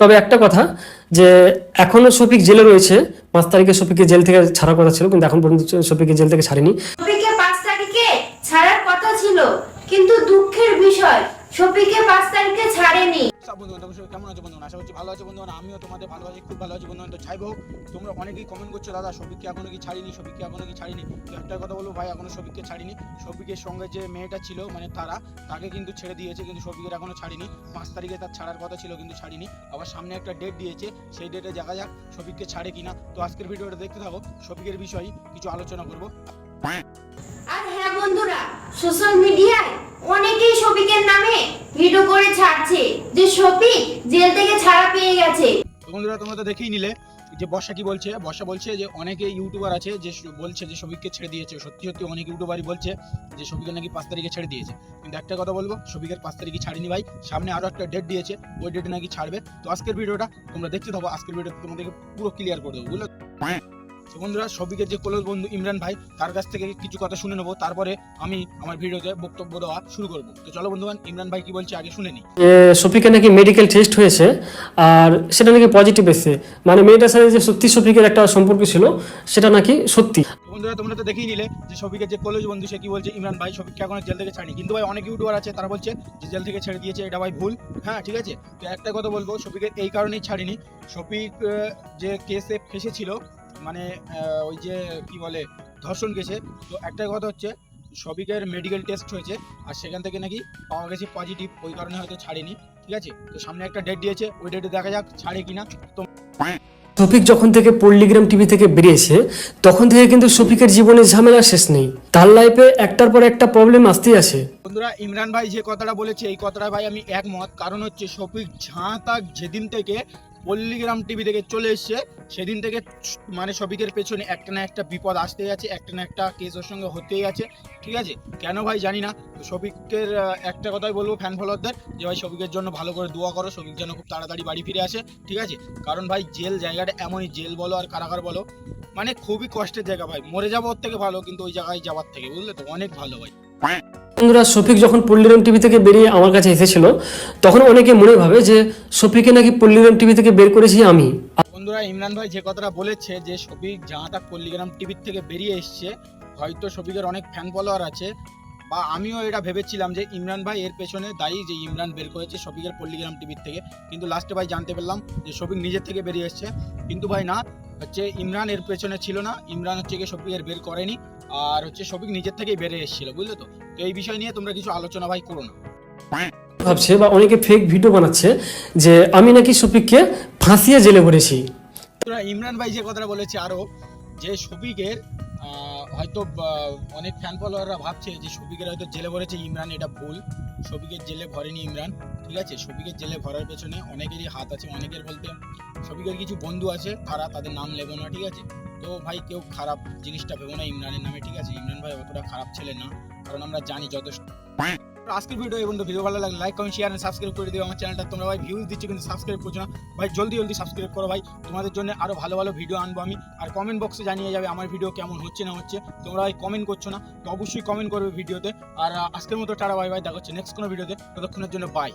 তবে একটা কথা যে এখনও শফিক জেলে রয়েছে, পাঁচ তারিখে শফিককে জেল থেকে ছাড়ার কথা ছিল, কিন্তু এখন পর্যন্ত শফিককে জেল থেকে ছাড়েনি। শফিককে পাঁচ তারিখে ছাড়ার কথা ছিল, কিন্তু দুঃখের বিষয়, শফিককে পাঁচ তারিখে ছাড়েনি। সব বন্ধু বান্ধব কেমন আছো বন্ধু আশা করছি ভালো আছো বন্ধু আমিও তোমাদের ভালো আছি খুব ভালো আছি বন্ধু তো চাইব তোমরা অনেকেই কমেন্ট করছ, দাদা, সবিককে এখনও কি ছাড়িনি? সবিককে এখনও কি ছাড়িনি? একটা কথা বলব, ভাই, এখনও সবিককে ছাড়িনি। সবিকের সঙ্গে যে মেয়েটা ছিল মানে তারা, তাকে কিন্তু ছেড়ে দিয়েছে, কিন্তু সবিকের এখনও ছাড়িনি। পাঁচ তারিখে তার ছাড়ার কথা ছিল, কিন্তু ছাড়িনি। আবার সামনে একটা ডেট দিয়েছে, সেই ডেটে দেখা যাক সবিককে ছাড়ে কিনা। তো আজকের ভিডিওটা দেখতে থাকো, সবিকের বিষয়ে কিছু আলোচনা করব। আর হ্যাঁ বন্ধুরা সোশ্যাল মিডিয়ায় অনেকেই শফিকের নামে ভিডিও ছাড়ছে, যে শফিক জেল থেকে ছাড়া পেয়ে গেছে। বন্ধুরা, তোমরা তো দেখেই নিলে যে বর্ষা কি বলছে? বর্ষা বলছে যে অনেকে ইউটিউবার আছে যে বলছে যে সবিককে ছেড়ে দিয়েছে। সত্যি সত্যি অনেক ইউটিউবারই বলছে যে সবিকের নাকি পাঁচ তারিখে ছেড়ে দিয়েছে। কিন্তু একটা কথা বলব সবিকের পাঁচ তারিখে ছাড়িনি ভাই। সামনে আরও একটা ডেট দিয়েছে, ওই ডেটে নাকি ছাড়বে। তো আজকের ভিডিওটা তোমরা দেখতে থাকো, আজকের ভিডিও তোমাদেরকে পুরো ক্লিয়ার করে দেবো, বুঝলো? তো বন্ধুরা সবিকের যে কলেজ বন্ধু ইমরান ভাই তার কাছ থেকে কিছু কথা শুনে নেব। তারপরে আমি আমার ভিডিওতে বক্তব্য দেওয়া শুরু করব। তো চলো বন্ধুবান ইমরান ভাই কি বলছে আগে শুনে নিই। যে শফিকের নাকি মেডিকেল টেস্ট হয়েছে আর সেটা নাকি পজিটিভ এসেছে। মানে মেয়েটার সাথে যে সত্যি শফিকের একটা সম্পর্ক ছিল সেটা নাকি সত্যি। বন্ধুরা তোমরা তো দেখেই নিলে যে সবিকের যে কলেজ বন্ধু সে কি বলছে ইমরান ভাই সবিককে এখন জেল থেকে ছাড়েনি। কিন্তু ভাই অনেক ইউটিউবার আছে তারা বলছে যে জেল থেকে ছেড়ে দিয়েছে এটা ভাই ভুল। হ্যাঁ ঠিক আছে? তো একটা কথা বলব সবিকের এই কারণেই ছাড়িনি। সফিক যে কেসে ফেসেছিল মানে ওই যে কি বলে ধর্ষণ কেসে তো একটা কথা হচ্ছে সবিকের মেডিকেল টেস্ট হয়েছে আর সেখান থেকে নাকি পাওয়া গেছে পজিটিভ ওই কারণে হয়তো ছাড়েনি ঠিক আছে? তো সামনে একটা ডেট দিয়েছে ওই ডেটে দেখা যাক ছাড়ে কিনা। তো শফিক যখন থেকে পল্লিগ্রাম টিভি থেকে বেরিয়েছে তখন থেকে কিন্তু শফিকের জীবনে ঝামেলা শেষ নেই। তার লাইফে একটার পর একটা প্রবলেম আসতেই আছে বন্ধুরা ইমরান ভাই যে কথাটা বলেছে এই কথাটা ভাই আমি একমত। কারণ হচ্ছে শফিক ঝাঁ তাক যেদিন থেকে পল্লীগ্রাম টিভি থেকে চলে এসছে। সেদিন থেকে মানে শফিকের পেছনে একটা না একটা বিপদ আসতেই আছে, একটা না একটা কেস ওর সঙ্গে হতেই আছে। ঠিক আছে? কেন ভাই জানি না। শফিকের একটা কথাই বলব ফ্যান ফলোয়ারদের যে ভাই শফিকের জন্য ভালো করে দোয়া করো, শফিক যেন খুব তাড়াতাড়ি বাড়ি ফিরে আসে। ঠিক আছে? কারণ ভাই জেল জায়গাটা এমনই, জেল বলো আর কারাগার বলো মানে খুবই কষ্টের জায়গা ভাই। মরে যাব ওর থেকে ভালো, কিন্তু ওই জায়গায় যাওয়ার থেকে, বুঝলে তো? অনেক ভালো ভাই। বন্ধুরা, শফিক যখন পল্লীরাম টিভি থেকে বেরিয়ে আমার কাছে এসেছিল, তখন অনেকে মনে ভাবে যে শফিকে নাকি পল্লীরাম টিভি থেকে বের করেছি আমি। বন্ধুরা, ইমরান ভাই যে কথাটা বলেছে যে, শফিক জাহাঁটা পল্লিগ্রাম টিভি থেকে বেরিয়ে এসছে, হয়তো শফিকের অনেক ফ্যান ফলোয়ার আছে। বা আমিও এটা ভেবেছিলাম যে ইমরান ভাই এর পেছনে দায়ী যে ইমরান বের করেছে শফিকের পল্লিগ্রাম টিভির থেকে কিন্তু লাস্টে ভাই জানতে পারলাম যে শফিক নিজের থেকে বেরিয়ে এসছে। কিন্তু ভাই না হচ্ছে ইমরান এর পেছনে ছিল না ইমরান হচ্ছে গিয়ে শফিকের বের করেনি আর হচ্ছে শফিক নিজের থেকেই বেরিয়ে এসেছিল বুঝলে তো? তো এই বিষয় নিয়ে তোমরা কিছু আলোচনা ভাই করো না। ভাবছে বা অনেকে ফেক ভিডিও বানাচ্ছে যে আমি নাকি শফিককে ফাঁসিয়ে জেলে ভরেছি। ইমরান ভাই যে কথাটা বলেছে আরও যে শফিকের হয়তো অনেক ফ্যান ফলোয়াররা ভাবছে যে শফিকের হয়তো জেলে ভরেছে ইমরান, এটা ভুল। শফিকের জেলে ভরেনি ইমরান, ঠিক আছে? শফিকের জেলে ভরার পেছনে অনেকেরই হাত আছে, অনেকের বলতে শফিকের কিছু বন্ধু আছে তারা তাদের নাম লেবো না, ঠিক আছে? তো ভাই, কেউ খারাপ জিনিসটা ভেবো না ইমরানের নামে, ঠিক আছে? ইমরান ভাই অতটা খারাপ ছেলে না, কারণ আমরা জানি যথেষ্ট আজকের ভিডিও এবং ভিডিও ভালো লাগলে লাইক কমেন্ট শেয়ার সাবস্ক্রাইব করে দিও। আমার চ্যানেলটা তোমরা ভাই ভিউজ দিচ্ছ কিন্তু সাবস্ক্রাইব করছ না। ভাই, জলদি জলদি সাবস্ক্রাইব করো ভাই। তোমাদের জন্য আরও ভালো ভালো ভিডিও আনব আমি। আর কমেন্ট বক্সে জানিয়ে যাবে আমার ভিডিও কেমন হচ্ছে, না হচ্ছে। তোমরা ভাই কমেন্ট করছ না, তো অবশ্যই কমেন্ট করবে ভিডিওতে আর আজকের মতো টাটা ভাই ভাই দেখা হচ্ছে নেক্সট কোনো ভিডিওতে ততক্ষণের জন্য বাই